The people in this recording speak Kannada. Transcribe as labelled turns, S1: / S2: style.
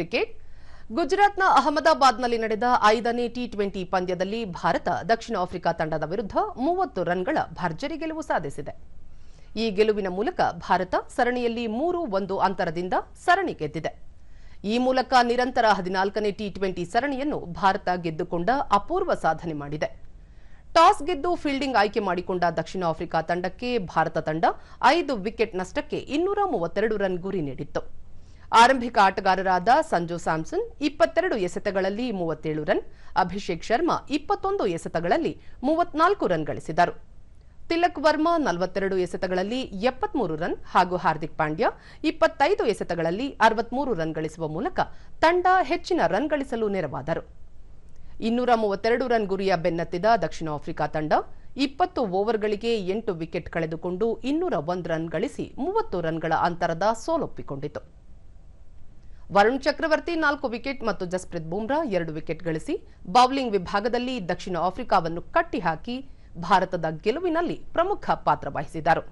S1: ಕ್ರಿಕೆಟ್. ಗುಜರಾತ್ನ ಅಹಮದಾಬಾದ್ನಲ್ಲಿ ನಡೆದ ಐದನೇ ಟಿ ಟ್ವೆಂಟಿ ಪಂದ್ಯದಲ್ಲಿ ಭಾರತ ದಕ್ಷಿಣ ಆಫ್ರಿಕಾ ತಂಡದ ವಿರುದ್ಧ ಮೂವತ್ತು ರನ್ಗಳ ಭರ್ಜರಿ ಗೆಲುವು ಸಾಧಿಸಿದೆ. ಈ ಗೆಲುವಿನ ಮೂಲಕ ಭಾರತ ಸರಣಿಯಲ್ಲಿ ಮೂರು ಒಂದು ಅಂತರದಿಂದ ಸರಣಿ ಗೆದ್ದಿದೆ. ಈ ಮೂಲಕ ನಿರಂತರ ಹದಿನಾಲ್ಕನೇ ಟಿ ಟ್ವೆಂಟಿ ಸರಣಿಯನ್ನು ಭಾರತ ಗೆದ್ದುಕೊಂಡ ಅಪೂರ್ವ ಸಾಧನೆ ಮಾಡಿದೆ. ಟಾಸ್ ಗೆದ್ದು ಫೀಲ್ಡಿಂಗ್ ಆಯ್ಕೆ ಮಾಡಿಕೊಂಡ ದಕ್ಷಿಣ ಆಫ್ರಿಕಾ ತಂಡಕ್ಕೆ ಭಾರತ ತಂಡ ಐದು ವಿಕೆಟ್ ನಷ್ಟಕ್ಕೆ ಇನ್ನೂರ ಮೂವತ್ತೆರಡು ರನ್ ಗುರಿ ನೀಡಿತ್ತು. ಆರಂಭಿಕ ಆಟಗಾರರಾದ ಸಂಜು ಸ್ಯಾಮ್ಸನ್ ಇಪ್ಪತ್ತೆರಡು ಎಸೆತಗಳಲ್ಲಿ ಮೂವತ್ತೇಳು ರನ್, ಅಭಿಷೇಕ್ ಶರ್ಮಾ ಇಪ್ಪತ್ತೊಂದು ಎಸೆತಗಳಲ್ಲಿ ಮೂವತ್ನಾಲ್ಕು ರನ್ ಗಳಿಸಿದರು. ತಿಲಕ್ ವರ್ಮಾ ನಲವತ್ತೆರಡು ಎಸೆತಗಳಲ್ಲಿ ಎಪ್ಪತ್ಮೂರು ರನ್ ಹಾಗೂ ಹಾರ್ದಿಕ್ ಪಾಂಡ್ಯ ಇಪ್ಪತ್ತೈದು ಎಸೆತಗಳಲ್ಲಿ ಅರವತ್ಮೂರು ರನ್ ಗಳಿಸುವ ಮೂಲಕ ತಂಡ ಹೆಚ್ಚಿನ ರನ್ ಗಳಿಸಲು ನೆರವಾದರು. ಇನ್ನೂರ ಮೂವತ್ತೆರಡು ರನ್ ಗುರಿಯ ಬೆನ್ನತ್ತಿದ ದಕ್ಷಿಣ ಆಫ್ರಿಕಾ ತಂಡ ಇಪ್ಪತ್ತು ಓವರ್ಗಳಿಗೆ ಎಂಟು ವಿಕೆಟ್ ಕಳೆದುಕೊಂಡು ಇನ್ನೂರ ಒಂದು ರನ್ ಗಳಿಸಿ ಮೂವತ್ತು ರನ್ಗಳ ಅಂತರದ ಸೋಲೊಪ್ಪಿಕೊಂಡಿತು. ವರುಣ್ ಚಕ್ರವರ್ತಿ ನಾಲ್ಕು ವಿಕೆಟ್ ಮತ್ತು ಜಸ್ಪ್ರೀತ್ ಬುಮ್ರಾ ಎರಡು ವಿಕೆಟ್ ಗಳಿಸಿ ಬೌಲಿಂಗ್ ವಿಭಾಗದಲ್ಲಿ ದಕ್ಷಿಣ ಆಫ್ರಿಕಾವನ್ನು ಕಟ್ಟಿಹಾಕಿ ಭಾರತದ ಗೆಲುವಿನಲ್ಲಿ ಪ್ರಮುಖ ಪಾತ್ರ ವಹಿಸಿದರು